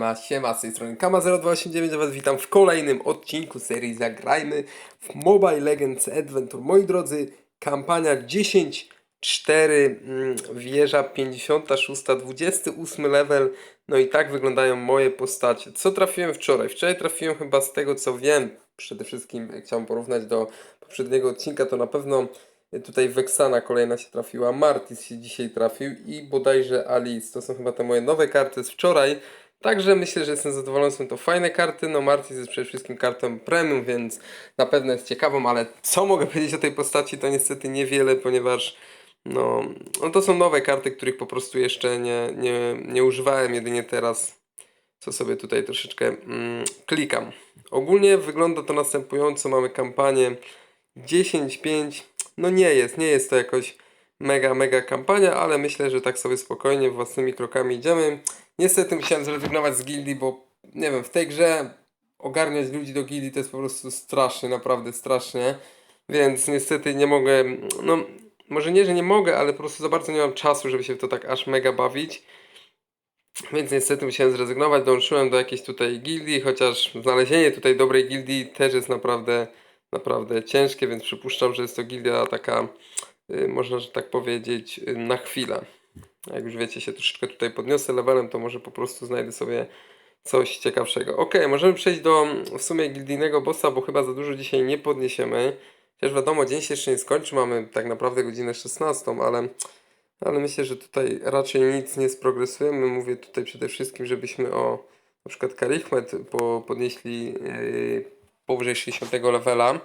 Ma siema, z tej strony Kama0289, was witam w kolejnym odcinku serii Zagrajmy w Mobile Legends Adventure. Moi drodzy, kampania 10-4, mm, wieża 56, 28 level, no i tak wyglądają moje postacie. Co trafiłem wczoraj? Wczoraj trafiłem chyba z tego co wiem, przede wszystkim chciałem porównać do poprzedniego odcinka, to na pewno tutaj Vexana kolejna się trafiła, Martis się dzisiaj trafił i bodajże Alice. To są chyba te moje nowe karty z wczoraj. Także myślę, że jestem zadowolony, są to fajne karty. No Martis jest przede wszystkim kartą premium, więc na pewno jest ciekawą, ale co mogę powiedzieć o tej postaci to niestety niewiele, ponieważ no, no to są nowe karty, których po prostu jeszcze nie, nie, nie używałem, jedynie teraz co sobie tutaj troszeczkę mm, klikam. Ogólnie wygląda to następująco, mamy kampanię 10-5, no nie jest, nie jest to jakoś mega, mega kampania, ale myślę, że tak sobie spokojnie, własnymi krokami idziemy. Niestety musiałem zrezygnować z gildii, bo nie wiem, w tej grze ogarniać ludzi do gildii to jest po prostu strasznie, naprawdę strasznie. Więc niestety nie mogę, no może nie, że nie mogę, ale po prostu za bardzo nie mam czasu, żeby się w to tak aż mega bawić. Więc niestety musiałem zrezygnować, dołączyłem do jakiejś tutaj gildii, chociaż znalezienie tutaj dobrej gildii też jest naprawdę, naprawdę ciężkie, więc przypuszczam, że jest to gildia taka, y, można tak powiedzieć, y, na chwilę. Jak już wiecie, się troszeczkę tutaj podniosę levelem, to może po prostu znajdę sobie coś ciekawszego. Ok, możemy przejść do w sumie gildijnego bossa, bo chyba za dużo dzisiaj nie podniesiemy. Chociaż wiadomo, dzień się jeszcze nie skończy, mamy tak naprawdę godzinę 16, ale, ale myślę, że tutaj raczej nic nie sprogresujemy. Mówię tutaj przede wszystkim, żebyśmy o na przykład Karichmet po, podnieśli yy, powyżej 60 levela.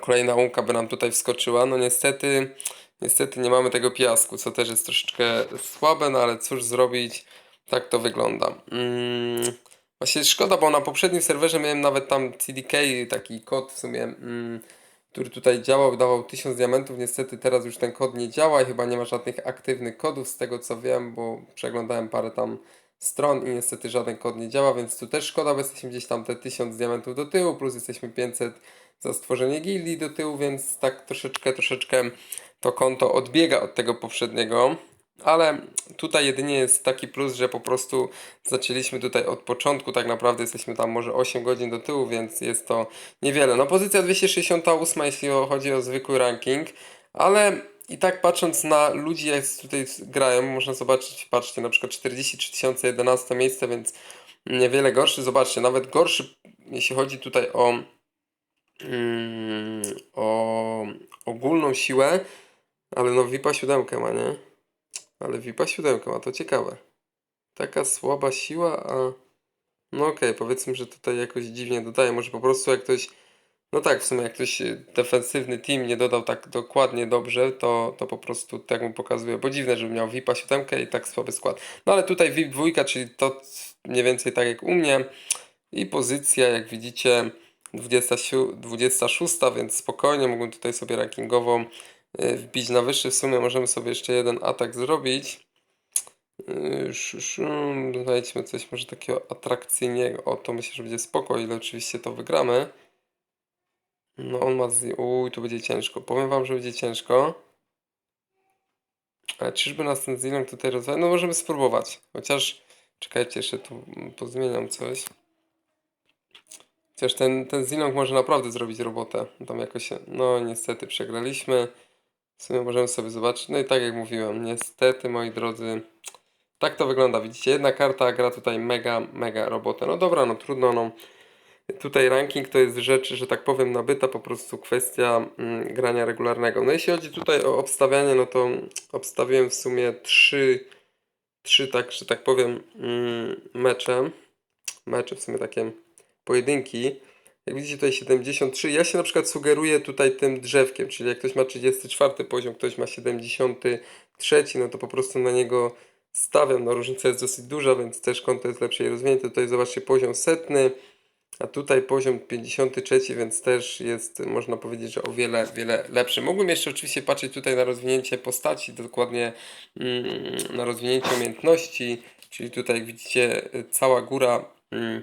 Kolejna łąka by nam tutaj wskoczyła. No niestety, niestety nie mamy tego piasku, co też jest troszeczkę słabe, no ale cóż zrobić, tak to wygląda. Mm, właśnie szkoda, bo na poprzednim serwerze miałem nawet tam CDK, taki kod w sumie, mm, który tutaj działał, dawał 1000 diamentów. Niestety teraz już ten kod nie działa i chyba nie ma żadnych aktywnych kodów z tego co wiem, bo przeglądałem parę tam stron i niestety żaden kod nie działa, więc tu też szkoda, bo jesteśmy gdzieś tam te 1000 diamentów do tyłu, plus jesteśmy 500 za stworzenie gildii do tyłu, więc tak troszeczkę, troszeczkę to konto odbiega od tego poprzedniego. Ale tutaj jedynie jest taki plus, że po prostu zaczęliśmy tutaj od początku, tak naprawdę jesteśmy tam może 8 godzin do tyłu, więc jest to niewiele. No pozycja 268, jeśli chodzi o zwykły ranking, ale i tak patrząc na ludzi, jak tutaj grają, można zobaczyć, patrzcie, na przykład 43 tysiące 11 miejsce, więc niewiele gorszy. Zobaczcie, nawet gorszy, jeśli chodzi tutaj o mm, o ogólną siłę, ale no VIPa siódemkę ma, nie? Ale VIPa siódemkę ma, to ciekawe. Taka słaba siła, a... No okej, powiedzmy, że tutaj jakoś dziwnie dodaje. Może po prostu jak ktoś... No tak, w sumie jak ktoś defensywny team nie dodał tak dokładnie dobrze, to, to po prostu tak mu pokazuje. Bo dziwne, żeby miał VIPa siódemkę i tak słaby skład. No ale tutaj VIP dwójka, czyli to mniej więcej tak jak u mnie. I pozycja, jak widzicie, 27 26, więc spokojnie mógłbym tutaj sobie rankingową wbić na wyższy. W sumie możemy sobie jeszcze jeden atak zrobić. Y, Znajdźmy coś może takiego atrakcyjnego. O, to myślę, że będzie spoko, ile oczywiście to wygramy. No on ma z... Uj, tu będzie ciężko. Powiem wam, że będzie ciężko. Ale czyżby nas ten Zilong tutaj rozwalił? No możemy spróbować. Chociaż... Czekajcie, jeszcze tu pozmieniam coś. Chociaż ten, ten Zilong może naprawdę zrobić robotę. Tam jakoś. No niestety przegraliśmy. W sumie możemy sobie zobaczyć. No i tak jak mówiłem, niestety moi drodzy... Tak to wygląda. Widzicie, jedna karta gra tutaj mega, mega robotę. No dobra, no trudno, no. Tutaj ranking to jest rzecz, że tak powiem, nabyta po prostu kwestia mm, grania regularnego. No jeśli chodzi tutaj o obstawianie, no to obstawiłem w sumie trzy, trzy tak, że tak powiem, mm, mecze. Mecze, w sumie takie pojedynki. Jak widzicie tutaj 73. Ja się na przykład sugeruję tutaj tym drzewkiem, czyli jak ktoś ma 34 poziom, ktoś ma 73, no to po prostu na niego stawiam. No różnica jest dosyć duża, więc też konto jest lepsze i rozwinięte. Tutaj zobaczcie poziom setny. A tutaj poziom 53, więc też jest, można powiedzieć, że o wiele, wiele lepszy. Mógłbym jeszcze oczywiście patrzeć tutaj na rozwinięcie postaci, dokładnie mm, na rozwinięcie umiejętności, czyli tutaj jak widzicie cała góra mm,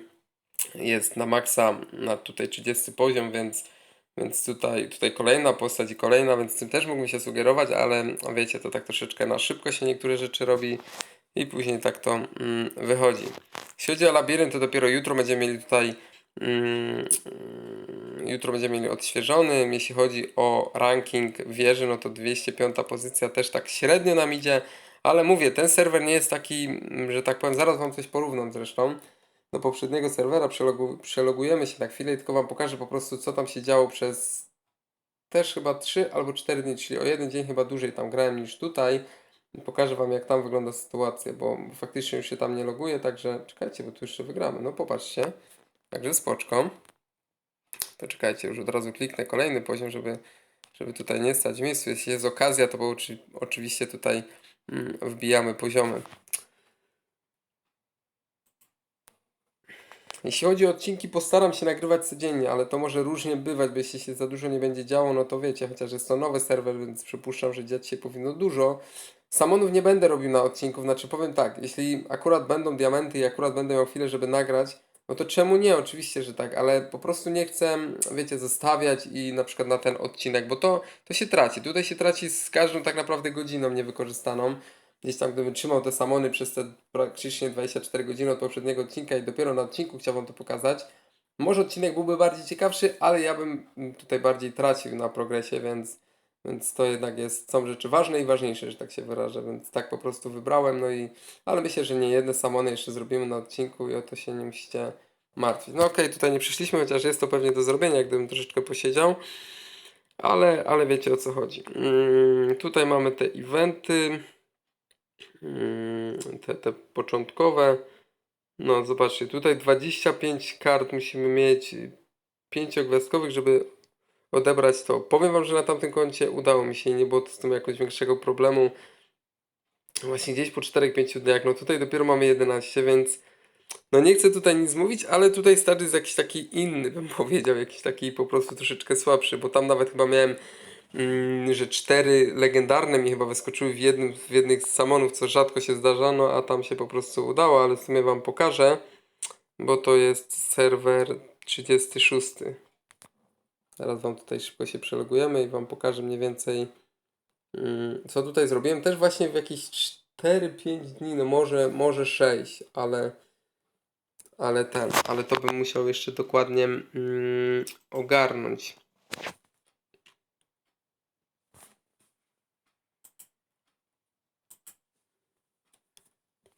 jest na maksa na tutaj 30 poziom, więc, więc tutaj, tutaj kolejna postać i kolejna, więc tym też mógłbym się sugerować, ale wiecie, to tak troszeczkę na szybko się niektóre rzeczy robi. i później tak to mm, wychodzi. Jeśli chodzi o labirynt, to dopiero jutro będziemy mieli tutaj mm, jutro będziemy mieli odświeżony. Jeśli chodzi o ranking wieży, no to 205 pozycja też tak średnio nam idzie, ale mówię, ten serwer nie jest taki, że tak powiem, zaraz wam coś porównam zresztą do poprzedniego serwera, przelogu, przelogujemy się na chwilę i tylko wam pokażę po prostu co tam się działo przez też chyba 3 albo 4 dni, czyli o jeden dzień chyba dłużej tam grałem niż tutaj. Pokażę Wam, jak tam wygląda sytuacja, bo faktycznie już się tam nie loguję, także czekajcie, bo tu jeszcze wygramy. No popatrzcie. Także spoczko. To czekajcie, już od razu kliknę kolejny poziom, żeby, żeby tutaj nie stać miejscu. Jeśli jest okazja, to oczy, oczywiście tutaj mm, wbijamy poziomy. Jeśli chodzi o odcinki, postaram się nagrywać codziennie, ale to może różnie bywać, bo jeśli się za dużo nie będzie działo, no to wiecie, chociaż jest to nowy serwer, więc przypuszczam, że dziać się powinno dużo. Samonów nie będę robił na odcinku, znaczy powiem tak, jeśli akurat będą diamenty i akurat będę miał chwilę, żeby nagrać, no to czemu nie? Oczywiście, że tak, ale po prostu nie chcę, wiecie, zostawiać i na przykład na ten odcinek, bo to, to się traci. Tutaj się traci z każdą tak naprawdę godziną niewykorzystaną. Gdzieś tam, gdybym trzymał te samony przez te praktycznie 24 godziny od poprzedniego odcinka i dopiero na odcinku chciałbym to pokazać, może odcinek byłby bardziej ciekawszy, ale ja bym tutaj bardziej tracił na progresie, więc, więc to jednak jest, są rzeczy ważne i ważniejsze, że tak się wyrażę, więc tak po prostu wybrałem, no i, ale myślę, że nie jedne samony jeszcze zrobimy na odcinku i o to się nie musicie martwić. No okej, tutaj nie przyszliśmy, chociaż jest to pewnie do zrobienia, gdybym troszeczkę posiedział, ale, ale wiecie o co chodzi. Mm, tutaj mamy te eventy, te, te początkowe. No, zobaczcie, tutaj 25 kart musimy mieć pięciogwiazdkowych, żeby odebrać to. Powiem Wam, że na tamtym koncie udało mi się nie było z tym jakoś większego problemu. Właśnie gdzieś po 4-5 dniach, no tutaj dopiero mamy 11, więc no nie chcę tutaj nic mówić, ale tutaj start jest jakiś taki inny, bym powiedział, jakiś taki po prostu troszeczkę słabszy, bo tam nawet chyba miałem, mm, że cztery legendarne mi chyba wyskoczyły w jednym w jednych z samonów, co rzadko się zdarza, no a tam się po prostu udało, ale w sumie Wam pokażę, bo to jest serwer 36. Teraz Wam tutaj szybko się przelogujemy i Wam pokażę mniej więcej mm, co tutaj zrobiłem. Też właśnie w jakieś 4-5 dni, no może, może 6, ale ale ten, ale to bym musiał jeszcze dokładnie mm, ogarnąć.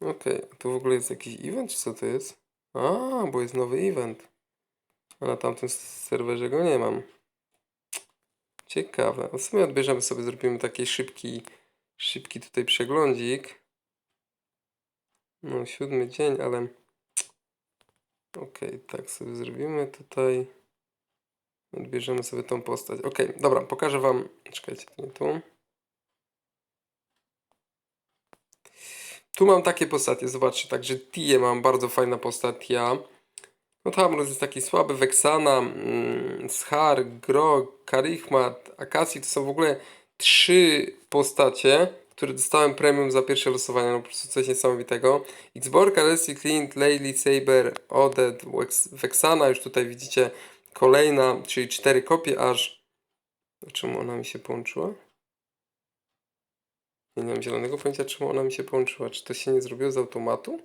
Okej, tu w ogóle jest jakiś event, czy co to jest? A, bo jest nowy event. A na tamtym serwerze go nie mam. Ciekawe. W sumie odbierzemy sobie, zrobimy taki szybki, szybki tutaj przeglądzik. No, siódmy dzień, ale... Okej, tak sobie zrobimy tutaj. Odbierzemy sobie tą postać. Okej, dobra, pokażę Wam. Czekajcie, to nie tu. Tu mam takie postacie, zobaczcie, także Tie mam bardzo fajna postać, ja. No Tamrus jest taki słaby, Vexana, mm, Schar, Grog, Karichmat, Akasi to są w ogóle trzy postacie, które dostałem premium za pierwsze losowanie, no po prostu coś niesamowitego. Xborg, Alessi, Clint, Laylee, Saber, Odet, Vexana, już tutaj widzicie kolejna, czyli cztery kopie aż. Czemu ona mi się połączyła? Nie mam zielonego pojęcia, czemu ona mi się połączyła. Czy to się nie zrobiło z automatu?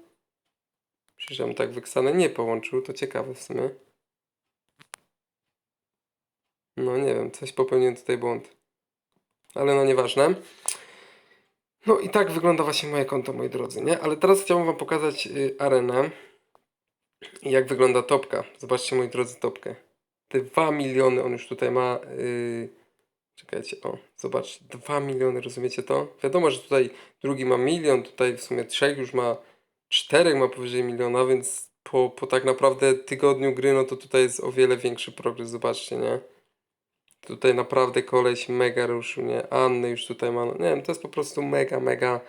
Przecież tak Vexanę nie połączył, to ciekawe w sumie. No nie wiem, coś popełniłem tutaj błąd. Ale no nieważne. No i tak wygląda właśnie moje konto, moi drodzy, nie? Ale teraz chciałbym wam pokazać y, arenę i jak wygląda topka. Zobaczcie, moi drodzy, topkę. Te 2 miliony on już tutaj ma. y, Czekajcie, o, zobaczcie, 2 miliony, rozumiecie to? Wiadomo, że tutaj drugi ma milion, tutaj w sumie trzech już ma, czterech ma powyżej miliona, więc po, po tak naprawdę tygodniu gry, no to tutaj jest o wiele większy progres, zobaczcie, nie? Tutaj naprawdę koleś mega ruszył, nie? Anny już tutaj ma, no, nie wiem, to jest po prostu mega, mega,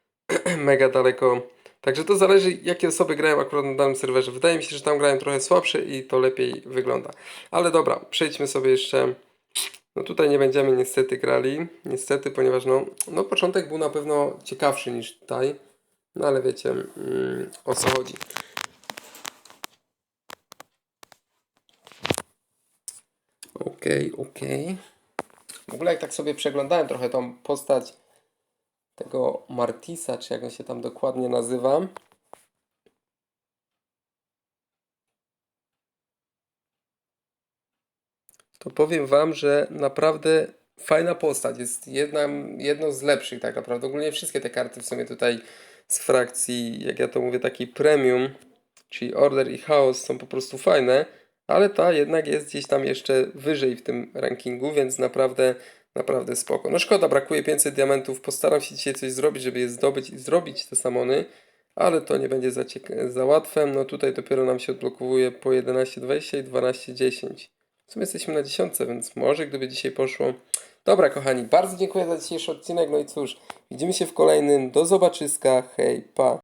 mega daleko. Także to zależy, jakie osoby grają akurat na danym serwerze. Wydaje mi się, że tam grają trochę słabsze i to lepiej wygląda. Ale dobra, przejdźmy sobie jeszcze. No tutaj nie będziemy niestety grali, niestety, ponieważ no, no początek był na pewno ciekawszy niż tutaj. No ale wiecie, mm, o co chodzi. Okej, okej. W ogóle jak tak sobie przeglądałem trochę tą postać tego Martisa, czy jak on się tam dokładnie nazywa. To powiem Wam, że naprawdę fajna postać. Jest jedna, jedną z lepszych tak naprawdę. Ogólnie wszystkie te karty w sumie tutaj z frakcji, jak ja to mówię, takiej premium, czyli Order i Chaos są po prostu fajne, ale ta jednak jest gdzieś tam jeszcze wyżej w tym rankingu, więc naprawdę, naprawdę spoko. No szkoda, brakuje 500 diamentów. Postaram się dzisiaj coś zrobić, żeby je zdobyć i zrobić te samony, ale to nie będzie za, za łatwe. No tutaj dopiero nam się odblokowuje po 11.20 i 12.10. W sumie jesteśmy na dziesiątce, więc może gdyby dzisiaj poszło. Dobra, kochani, bardzo dziękuję za dzisiejszy odcinek. No i cóż, widzimy się w kolejnym. Do zobaczyska. Hej, pa.